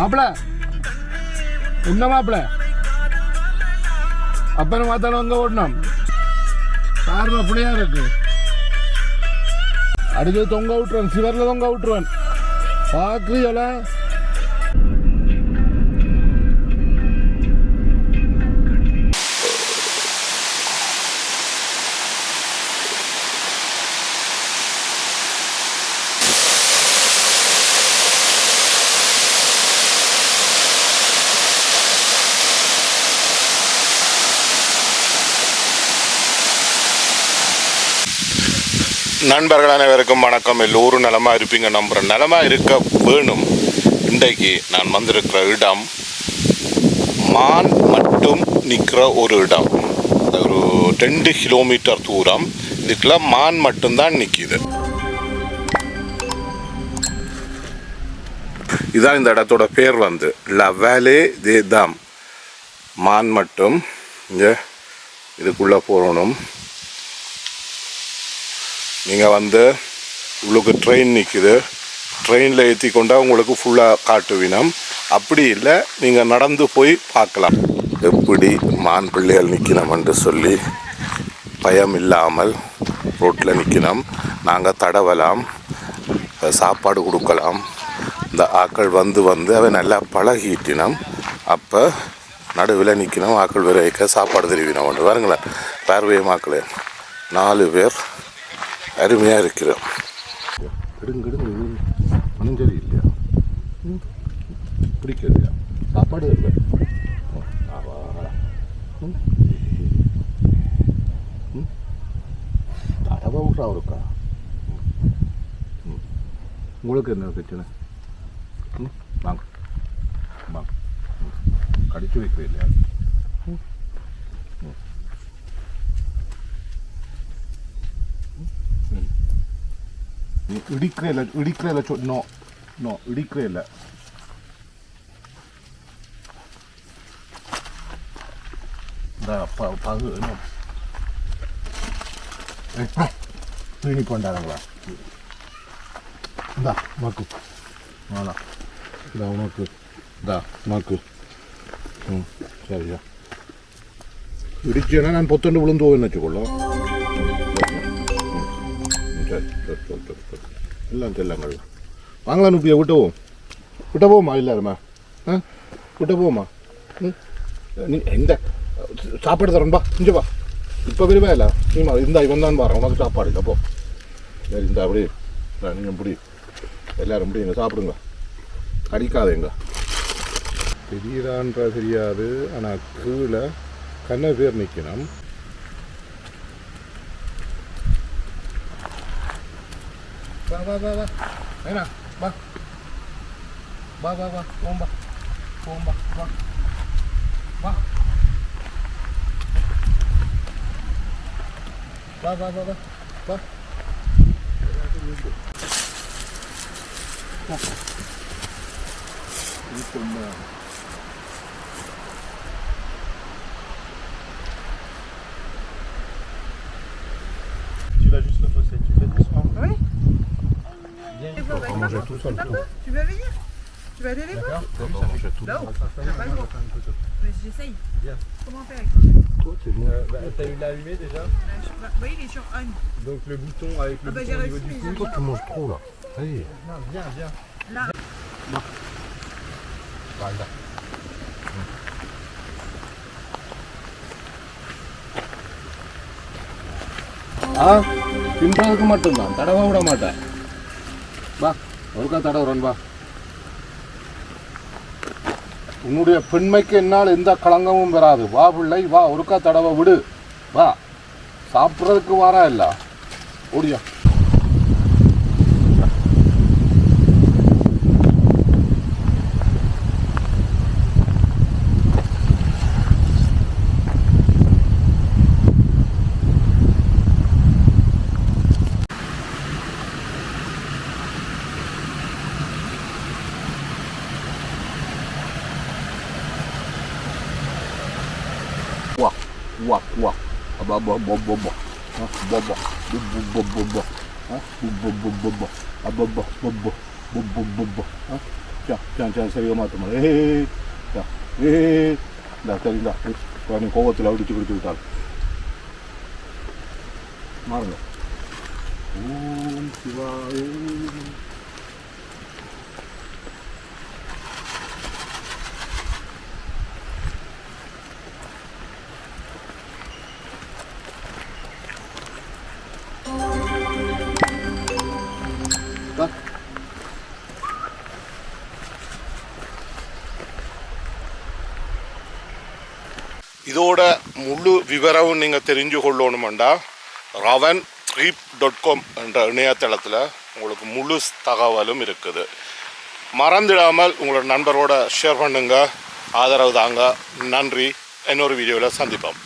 மாப்பிள. உன்ன மாப்பிள? அப்பனை மாத்தாலும் அங்க ஓடணும். காரில் புளியா இருக்கு. அடிச்சு தொங்க விட்டுருவேன் சிவரில் தொங்க விட்டுருவேன். பார்க்குறீங்களா நண்பர்கள் அனைவருக்கும் வணக்கம். எல்லோரும் நிலமாக இருப்பீங்க நம்புகிறேன் நிலமாக இருக்க வேணும். இன்றைக்கு நான் வந்திருக்கிற இடம் மான் மட்டும் நிற்கிற ஒரு இடம். ஒரு ரெண்டு கிலோமீட்டர் தூரம். இதுக்குள்ள மான் மட்டும்தான் நிற்கிது இதான் இந்த இடத்தோட பேர் வந்து. லவேலே தே தாம் மான் மட்டும் இங்கே இதுக்குள்ளே போகணும் நீங்கள் வந்து உங்களுக்கு ட்ரெயின் நிற்குது ட்ரெயினில் ஏற்றி கொண்டா உங்களுக்கு ஃபுல்லாக காட்டுவினம் அப்படி இல்லை நீங்கள் நடந்து போய் பார்க்கலாம். எப்படி மான் பிள்ளைகள் நிற்கணும் என்று சொல்லி பயம் இல்லாமல் ரோட்டில் நிற்கணும் நாங்கள் தடவலாம் சாப்பாடு கொடுக்கலாம். இந்த ஆக்கள் வந்து வந்து அவன் நல்லா பழகிட்டினோம். அப்போ நடுவில் நிற்கணும் ஆக்கள் வேற வைக்க சாப்பாடு தெரிவினோம் ஒன்று பாருங்களேன் பார்வையும் மாக்களே. நாலு பேர் அருமையாக இருக்கிறோம். கிடுங்கிடுங்க ஒன்றும் சரி இல்லையா? பிடிக்கலையா? சாப்பாடு இல்லை. தடவை விட்றா இருக்கா உங்களுக்கு என்ன பிரச்சனை? ம், வாங்க. வாங்க ம். கடிச்சு வைக்கிறேன் இல்லையா? நீ இடிக்கிற இல்லை இடிக்கிற இல்லை சொல் நோ நோ இடிக்கிற இல்லை இந்த ப பகு என்ன தீனி கொண்டாடுங்களா இந்தா மாக்கு வாடா இதா உனக்கு இதா மாக்கு எல்லாம் செல்லங்கள் வாங்கலாம் நுப்பியா விட்ட போவோம். விட்ட போவோமா? இல்லாதம்மா ஆ? விட்ட போவோமா? ம்? நீ எந்த சாப்பாடு தரேன் பா இங்கே வா. இப்போ விரும்பா இல்லை? நீமா இருந்தா இவன் தான் வரேன். உனக்கு சாப்பாடு இல்லை போ. சரி இந்த அப்படி. நீங்கள் முடி. எல்லாரும் முடியுங்க சாப்பிடுங்க. கடிக்காதேங்க. தெரியுதான்ற தெரியாது. ஆனால் கீழே கண்ண பேர் நிற்கணும் வா வா வா வா வேணா வா வா வா வா போம்பா போம்பா வா வா வா வா வா வா வா Tu tu veux venir? Tu vas aller les voir? D'accord, j'essaye. Comment faire avec toi? Euh, bah, t'as eu l'allumé déjà? euh, je... bah, Oui, il est sur on. Donc le bouton avec le ah, bah, bouton niveau du cou. Tu manges trop là. Allez. Viens, viens. Là. Voilà. ఆ வா ஒருக்கா தடவுறேன் வா. உன்னுடைய பெண்மைக்கு என்னால் எந்த களங்கமும் வராது. வா பிள்ளை வா ஒருக்கா தடவை விடு. வா. சாப்பிட்றதுக்கு வாரா இல்லை? ஓடியா. wap wap wap wap wap wap wap wap wap wap wap wap Ababa, baba, baba, baba. Tiens, tiens, tiens, sérieusement, tout le monde. Hé, hé, tiens. Hé, hé. Da, tiens, da. Quand on couvre, tu l'as tu l'as vu, tu l'as vu. Marre. Om கூட முழு விவரமும் நீங்கள் தெரிஞ்சு கொள்ளணுமெண்டா ரவன் ட்ரீப் dot com என்ற இணையதளத்தில் உங்களுக்கு முழு தகவலும் இருக்குது மறந்துடாமல் உங்களோட நண்பரோட ஷேர் பண்ணுங்க ஆதரவு தாங்க நன்றி இன்னொரு வீடியோவில் சந்திப்போம்